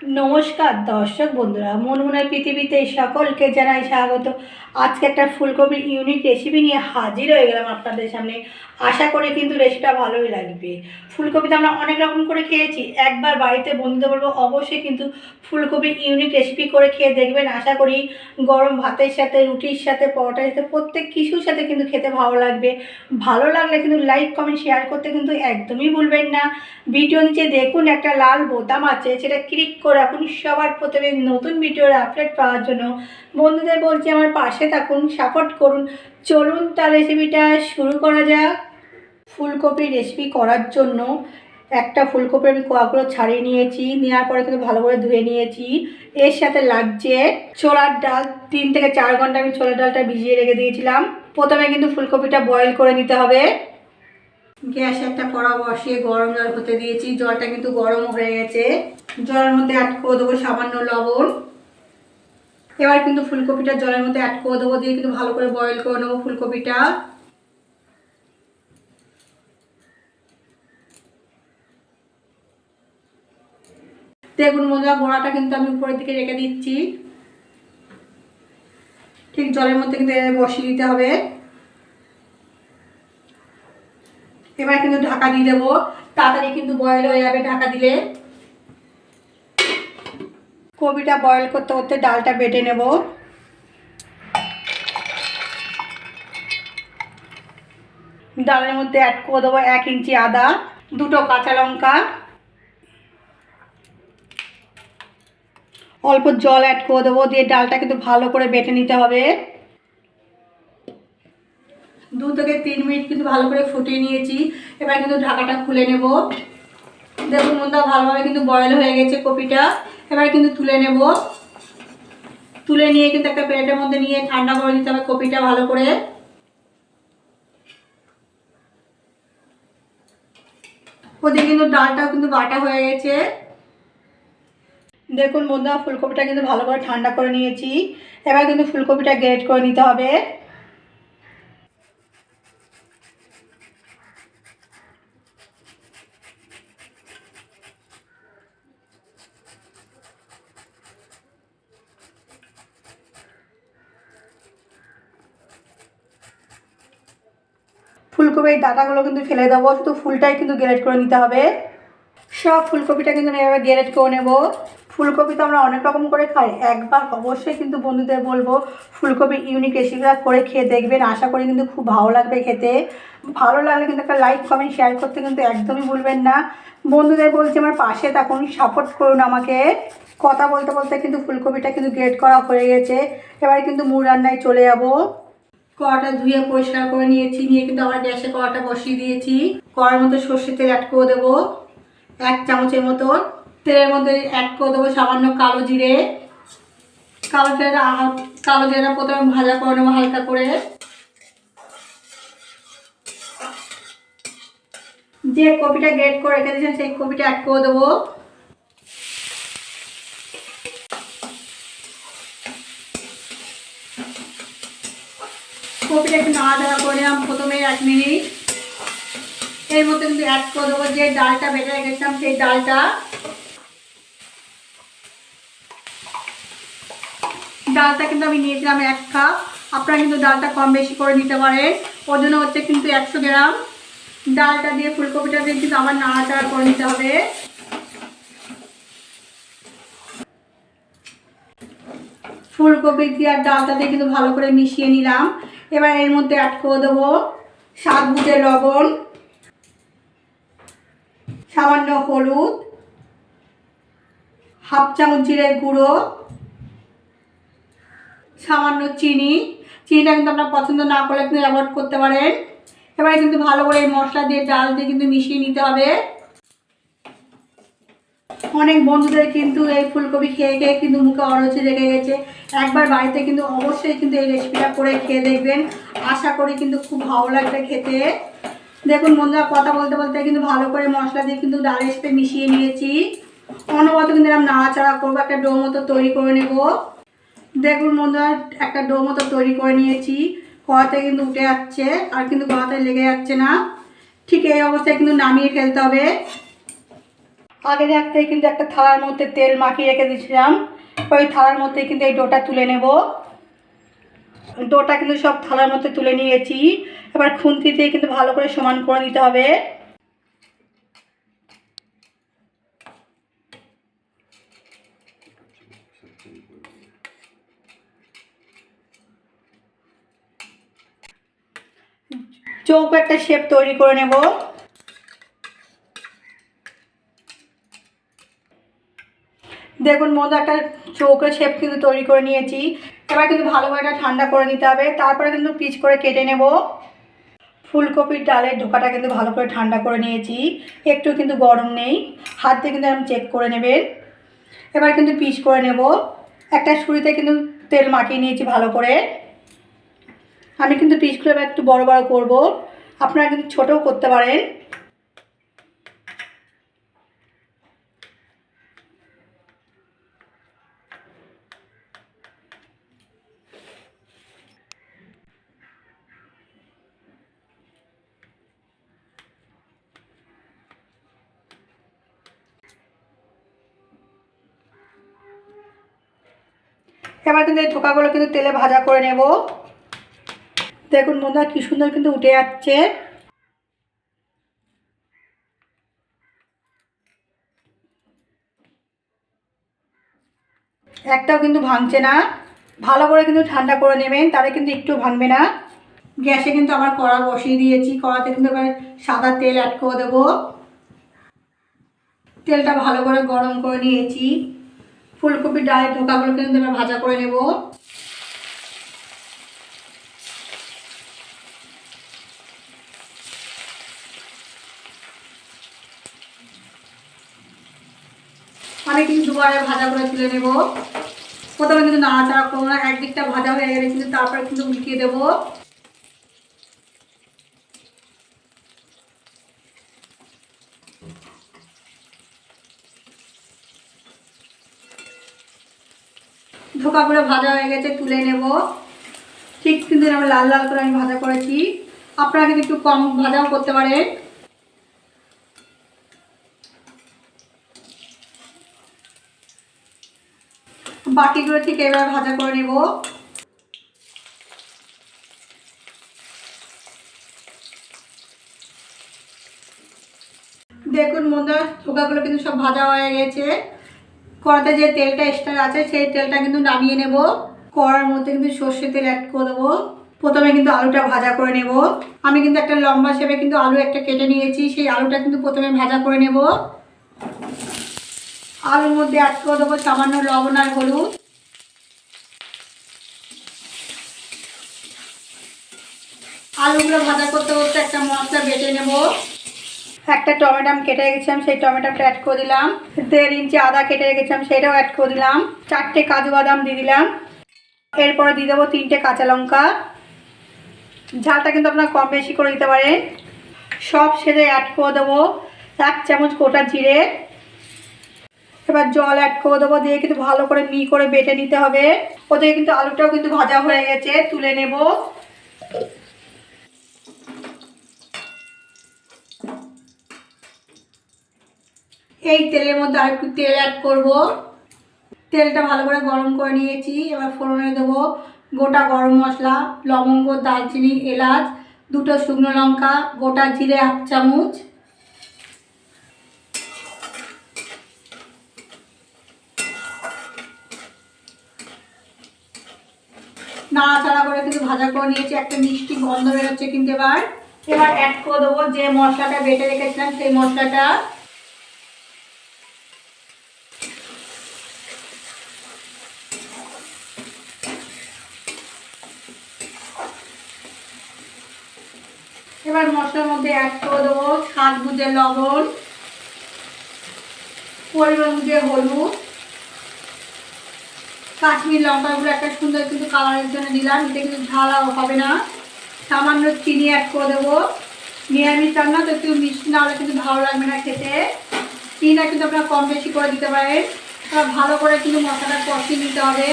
নমস্কার দর্শক বন্ধুরা মনমুনার পৃথিবীতে সকলকে জানাই স্বাগত। আজকে একটা ফুলকপির ইউনিক রেসিপি নিয়ে হাজির হয়ে গেলাম আপনাদের সামনে। আশা করে কিন্তু রেসিপিটা ভালোই লাগবে। ফুলকপি তো আমরা অনেক রকম করে খেয়েছি। একবার বাড়িতে বন্ধুদের বলব, অবশ্যই কিন্তু ফুলকপির ইউনিক রেসিপি করে খেয়ে দেখবেন। আশা করি গরম ভাতের সাথে, রুটির সাথে, পরোটার সাথে, প্রত্যেক কিছুর সাথে কিন্তু খেতে ভালো লাগবে। ভালো লাগলে কিন্তু লাইক কমেন্ট শেয়ার করতে কিন্তু একদমই ভুলবেন না। ভিডিও নিচে দেখুন, একটা লাল বোতাম আছে, সেটা ক্লিক করে রাখুন সবার প্রথমে নতুন ভিডিওর আপডেট পাওয়ার জন্য বন্ধুদের বলছি আমার পাশে থাকুন সাপোর্ট করুন। চলুন তার রেসিপিটা শুরু করা যাক। ফুলকপির রেসিপি করার জন্য একটা ফুলকপি আমি কোয়াগুলো ছাড়িয়ে নিয়েছি, নেওয়ার পরে কিন্তু ভালো করে ধুয়ে নিয়েছি। এর সাথে লাগছে ছোলার ডাল, তিন থেকে চার ঘণ্টা আমি ছোলার ডালটা ভিজিয়ে রেখে দিয়েছিলাম। প্রথমে কিন্তু ফুলকপিটা বয়েল করে নিতে হবে। গ্যাসে একটা কড়া বসিয়ে গরম জল হতে দিয়েছি। জলটা কিন্তু গরম হয়ে গেছে। জলের মধ্যে অ্যাড করে দেবো সামান্য লবণ। এবার কিন্তু ফুলকপিটা জলের মধ্যে অ্যাড করে দেবো, দিয়ে কিন্তু ভালো করে বয়েল করে নেব ফুলকপিটা। দেখুন মজা গোড়াটা কিন্তু আমি উপরের দিকে রেখে দিচ্ছি। ঠিক জলের মধ্যে কিন্তু বসিয়ে দিতে হবে। এবার কিন্তু ঢাকা দিয়ে দেবো। তাড়াতাড়ি কিন্তু বয়েল হয়ে যাবে ঢাকা দিলে। কবিটা বয়েল করতে করতে ডালটা বেটে নেব। ডালের মধ্যে অ্যাড করে দেবো এক ইঞ্চি আদা, দুটো কাঁচা লঙ্কা। অল্প জল অ্যাড করে দেবো, দিয়ে ডালটা কিন্তু ভালো করে বেটে নিতে হবে। দু থেকে তিন মিনিট কিন্তু ভালো করে ফুটিয়ে নিয়েছি। এবার কিন্তু ঢাকাটা খুলে নেব। দেখুন মনটা ভালোভাবে কিন্তু বয়েল হয়ে গেছে কপিটা। এবার কিন্তু তুলে নেব। তুলে নিয়ে কিন্তু একটা প্লেটের মধ্যে নিয়ে ঠান্ডা করে দিতে হবে কপিটা ভালো করে। ওদিকে কিন্তু ডালটাও কিন্তু বাটা হয়ে গেছে। দেখুন বন্ধুরা, ফুলকপিটা কিন্তু ভালো করে ঠান্ডা করে নিয়েছি। এবার কিন্তু ফুলকপিটা গ্রেট করে নিতে হবে ফুলকপির ডাটাগুলো কিন্তু ফেলে দেবো, শুধু ফুলটাই কিন্তু গ্রেট করে নিতে হবে। সব ফুলকপিটা কিন্তু আমি এভাবে গ্রেট করে নেব। ফুলকপি তো আমরা অনেক রকম করে খাই, একবার অবশ্যই কিন্তু বন্ধুদের বলব, ফুলকপির ইউনিক রেসিপিটা করে খেয়ে দেখবেন। আশা করি কিন্তু খুব ভালো লাগবে খেতে। ভালো লাগলে কিন্তু একটা লাইক কমেন্ট শেয়ার করতে কিন্তু একদমই ভুলবেন না। বন্ধুদের বলছি, আমার পাশে থাকুন সাপোর্ট করুন আমাকে। কথা বলতে বলতে কিন্তু ফুলকপিটা কিন্তু গ্রেট করা হয়ে গেছে। এবার কিন্তু মুড় রান্নায় চলে যাব। কড়াটা ধুয়ে পরিষ্কার করে নিয়েছি। নিয়ে কিন্তু আবার গ্যাসে কড়াটা বসিয়ে দিয়েছি। কড়ার মধ্যে সর্ষের তেল অ্যাড করে দেবো। এক চামচের মতো তেলের মধ্যে অ্যাড করে দেবো সামান্য কালো জিরে। কালো জিরা কালো জিরা প্রথমে ভাজা করে নেব হালকা করে। যে কপিটা গ্রেট করে রেখে দিয়েছেন, সেই কপিটা অ্যাড করে দেবো। কপিটা একটু নাড়াচাড়া করে নিলাম প্রথমে এক মিনিট। এর মধ্যে কিন্তু অ্যাড করে দেবো যে ডালটা বেটে রেখেছিলাম, সেই ডালটা। ডালটা কিন্তু আমি নিয়েছিলাম এক কাপ। আপনারা কিন্তু ডালটা কম বেশি করে নিতে পারেন। ওর জন্য হচ্ছে কিন্তু একশো গ্রাম। ডালটা দিয়ে ফুলকপিটা দিয়ে কিন্তু আবার নাড়াচাড়া করে নিতে হবে। ফুলকপি দিয়ে আর ডালটা দিয়ে কিন্তু ভালো করে মিশিয়ে নিলাম। এবার এর মধ্যে অ্যাড করে দেবো স্বাদ বুঝে লবণ, সামান্য হলুদ, হাফ চামচ জিরের গুঁড়ো, সামান্য চিনি। চিনিটা কিন্তু আপনার পছন্দ না করলে কিন্তু অ্যাভয়েড করতে পারেন। এবারে কিন্তু ভালো করে মশলা দিয়ে, ডাল দিয়ে কিন্তু মিশিয়ে নিতে হবে। অনেক বন্ধুদের কিন্তু এই ফুলকপি খেয়ে খেয়ে কিন্তু মুখে অরুচি লেগে গেছে। একবার বাড়িতে কিন্তু অবশ্যই কিন্তু এই রেসিপিটা করে খেয়ে দেখবেন। আশা করি কিন্তু খুব ভালো লাগবে খেতে। দেখুন বন্ধুরা, কথা বলতে বলতে কিন্তু ভালো করে মশলা দিয়ে কিন্তু ডালের সাথে মিশিয়ে নিয়েছি। অনবরত কিন্তু এরকম নাড়াচাড়া করব, একটা ডো মতো তৈরি করে নেব। দেখুন বন্ধুরা, একটা ডো মতো তৈরি করে নিয়েছি। কড়াতে কিন্তু উঠে যাচ্ছে, আর কিন্তু কড়াতে লেগে যাচ্ছে না। ঠিক এই অবস্থায় কিন্তু নামিয়ে ফেলতে হবে। আগে রাখতে কিন্তু একটা থালার মধ্যে তেল মাখিয়ে রেখে দিয়েছিলাম। ওই থালার মধ্যে কিন্তু এই ডোটা তুলে নেব। ডোটা কিন্তু সব থালার মধ্যে তুলে নিয়েছি। এবার খুন্তি দিয়ে কিন্তু ভালো করে সমান করে নিতে হবে। চৌকো একটা শেপ তৈরি করে নেব। দেখুন মধ্যে একটা চৌকো শেপ কিন্তু তৈরি করে নিয়েছি। এবার কিন্তু ভালোভাবে এটা ঠান্ডা করে নিতে হবে। তারপরে কিন্তু পিচ করে কেটে নেব। ফুলকপির ডালের ঢোকাটা কিন্তু ভালো করে ঠান্ডা করে নিয়েছি। একটু কিন্তু গরম নেই। হাত দিয়ে কিন্তু আমি চেক করে নেবেন। এবার কিন্তু পিচ করে নেব। একটা ছুরিতে কিন্তু তেল মাখিয়ে নিয়েছি ভালো করে। আমি কিন্তু এবার একটু বড় বড় করব। আপনারা কিন্তু ছোটও করতে পারেন। এবার কিন্তু এই থোকাগুলো কিন্তু তেলে ভাজা করে নেব। দেখুন বন্ধুরা, কি সুন্দর কিন্তু উঠে যাচ্ছে। একটাও কিন্তু ভাঙছে না। ভালো করে কিন্তু ঠান্ডা করে নেবেন, তাহলে কিন্তু একটু ভাঙবে না। গ্যাসে কিন্তু আবার কড়া বসিয়ে দিয়েছি, কড়াতে কিন্তু এবার সাদা তেল অ্যাড করে দেবো। তেলটা ভালো করে গরম করে নিয়েছি। ফুলকপির ডালের ঢোকাগুলো কিন্তু এবার ভাজা করে নেব। আমি কিন্তু দুবারে ভাজা করে তুলে নেব। প্রথমে কিন্তু নাড়াচাড়া করব না, একদিকটা ভাজা হয়ে গেলে কিন্তু তারপরে কিন্তু উল্টিয়ে দেবো। ধোকাগুলো ভাজা হয়ে গেছে, তুলে নেব। ঠিক কিন্তু এরকম লাল লাল করে আমি ভাজা করেছি। আপনারা কিন্তু একটু কম ভাজাও করতে পারেন। বাকিগুলো ঠিক এবার ভাজা করে নেব। দেখুন মধ্যে ধোকাগুলো কিন্তু সব ভাজা হয়ে গেছে। কড়াতে যে তেলটা এক্সট্রা আছে, সেই তেলটা কিন্তু নামিয়ে নেব। কড়ার মধ্যে কিন্তু সর্ষে তেল অ্যাড করে দেবো। প্রথমে কিন্তু আলুটা ভাজা করে নেব। আমি কিন্তু একটা লম্বা শেপে কিন্তু আলু একটা কেটে নিয়েছি, সেই আলুটা কিন্তু প্রথমে ভাজা করে নেব। আলুর মধ্যে অ্যাড করে দেবো সামান্য লবণ আর হলুদ। আলুগুলো ভাজা করতে করতে একটা মশলা বেটে নেব। একটা টমেটো আমি কেটে রেখেছিলাম, সেই টমেটোটা অ্যাড করে দিলাম। দেড় ইঞ্চি আদা কেটে রেখেছিলাম, সেটাও অ্যাড করে দিলাম। চারটে কাজু বাদাম দিয়ে দিলাম। এরপরে দিয়ে দেবো তিনটে কাঁচা লঙ্কা। ঝালটা কিন্তু আপনারা কম বেশি করে দিতে পারেন। সব সেজে অ্যাড করে দেবো এক চামচ গোটা জিরে। এবার জল অ্যাড করে দেবো, দিয়ে কিন্তু ভালো করে মি করে বেটে নিতে হবে। ওদিকে কিন্তু আলুটাও কিন্তু ভাজা হয়ে গেছে, তুলে নেব। এই তেলের মধ্যে আর একটু তেল অ্যাড করব। তেলটা ভালো করে গরম করে নিয়েছি। এবার ফোড়নে দেবো গোটা গরম মশলা, লবঙ্গ, দারচিনি, এলাচ, দুটো শুকনো লঙ্কা, গোটা জিরে হাফ চামচ। নাড়াচাড়া করে কিন্তু ভাজা করে নিয়েছি। একটা মিষ্টি গন্ধ বেরোচ্ছে কিন্তু এবার। এবার অ্যাড করে দেবো যে মশলাটা বেটে রেখেছিলাম, সেই মশলাটা। এবার মশলার মধ্যে অ্যাড করে দেবো স্বাদ বুঝে লবণ, পরিমাণ বুঝে হলুদ, কাশ্মীর লঙ্কাগুলো একটা সুন্দর কিন্তু কালারের জন্য দিলাম এতে কিন্তু ঝাল আর হবে না। সামান্য চিনি অ্যাড করে দেবো। নিরামিষ রান্না তো একটু মিষ্টি না হলে কিন্তু ভালো লাগবে না খেতে। চিনিটা কিন্তু আপনারা কম বেশি করে দিতে পারেন। ভালো করে কিন্তু মশলাটা কষিয়ে নিতে হবে।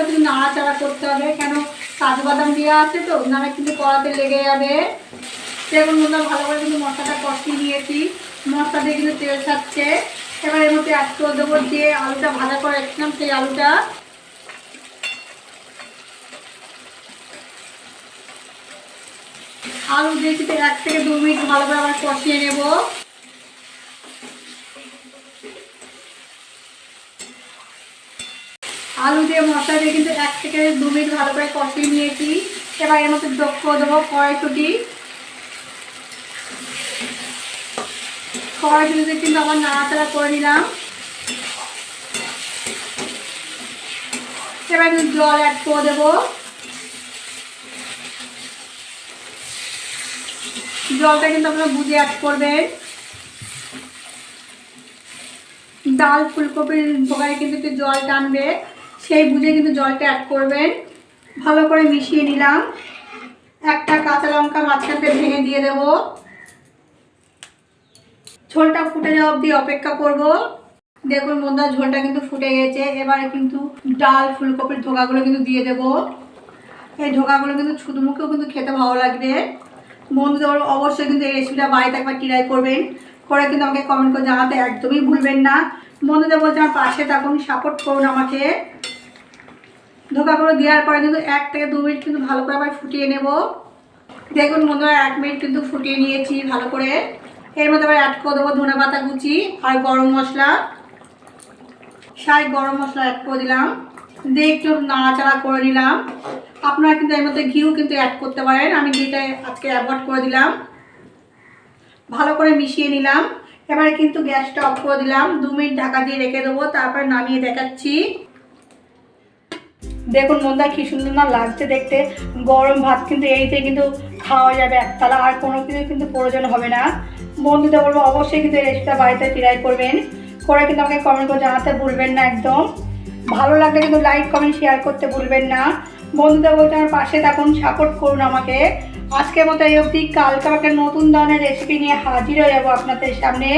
অনবরত কিন্তু নাড়াচাড়া করতে হবে। কেন? কাজু বাদাম দেওয়া আছে তো, নাহলে কিন্তু কড়াতে লেগে যাবে। দেখুন বন্ধুরা ভালো করে কিন্তু মশলাটা কষিয়ে নিয়েছি। মশলা দিয়ে কিন্তু তেল ছাড়ছে। এবার এর মধ্যে অ্যাড করে দেবো যে আলুটা ভাজা করে রেখেছিলাম, সেই আলুটা। আলু দিয়ে কিন্তু এক থেকে দু মিনিট ভালো করে আবার কষিয়ে নেব আলু দিয়ে মশলা দিয়ে কিন্তু এক থেকে দু মিনিট ভালো করে কষিয়ে নিয়েছি। এবার এর মধ্যে করে দেবো কড়াইশুটি। কড়াইশুটিতে কিন্তু আবার নাড়াচাড়া করে নিলাম। এবার কিন্তু জল অ্যাড করে দেবো। জলটা কিন্তু আপনারা বুঝে অ্যাড করবেন। ডাল ফুলকপির ভোগায় কিন্তু একটু জল টানবে। সেই বুঝে কিন্তু জলটা অ্যাড করবেন। ভালো করে মিশিয়ে নিলাম। একটা কাঁচা লঙ্কা মাঝখান থেকে ভেঙে দিয়ে দেবো। ঝোলটা ফুটে যাওয়া অবধি অপেক্ষা করব। দেখুন বন্ধুরা, ঝোলটা কিন্তু ফুটে গেছে। এবারে কিন্তু ডাল, ফুলকপির ধোকাগুলো কিন্তু দিয়ে দেবো। এই ধোকাগুলো কিন্তু শুধু মুখেও কিন্তু খেতে ভালো লাগবে। বন্ধুদের অবশ্যই কিন্তু এই রেসিপিটা বাড়িতে একবার ট্রাই করবেন। করে কিন্তু আমাকে কমেন্ট করে জানাতে একদমই ভুলবেন না। বন্ধুদের বলছে আমার পাশে থাকুন সাপোর্ট করুন আমাকে। ধোকাগুলো দেওয়ার পরে কিন্তু এক থেকে দু মিনিট কিন্তু ভালো করে আবার ফুটিয়ে নেব। দেখুন বন্ধুরা, এক মিনিট কিন্তু ফুটিয়ে নিয়েছি ভালো করে। এর মধ্যে আবার অ্যাড করে দেবো ধনে পাতা কুচি আর গরম মশলা। সাই গরম মশলা অ্যাড করে দিলাম। দিয়ে একটু নাড়াচাড়া করে নিলাম। আপনারা কিন্তু এর মধ্যে ঘিও কিন্তু অ্যাড করতে পারেন। আমি ঘিটা আজকে অ্যাভয়েড করে দিলাম। ভালো করে মিশিয়ে নিলাম। এবারে কিন্তু গ্যাসটা অফ করে দিলাম। দু মিনিট ঢাকা দিয়ে রেখে দেবো। তারপর নামিয়ে দেখাচ্ছি। দেখুন মন্দা কি সুন্দর না লাগছে দেখতে। গরম ভাত কিন্তু এইতে কিন্তু খাওয়া যাবে একতলা আর কোনো কিছু কিন্তু প্রয়োজন হবে না। বন্ধুদের বলব অবশ্যই কিন্তু এই রেসিপিটা বাড়িতে ট্রাই করবেন। করে কিন্তু আমাকে কমেন্ট করে জানাতে ভুলবেন না একদম। ভালো লাগলে কিন্তু লাইক কমেন্ট শেয়ার করতে ভুলবেন না। বন্ধুদের বলতে আমার পাশে থাকুন সাপোর্ট করুন আমাকে। আজকের মতো এই অবধি, কালকে একটা নতুন ধরনের রেসিপি নিয়ে হাজির হয়ে যাব আপনাদের সামনে।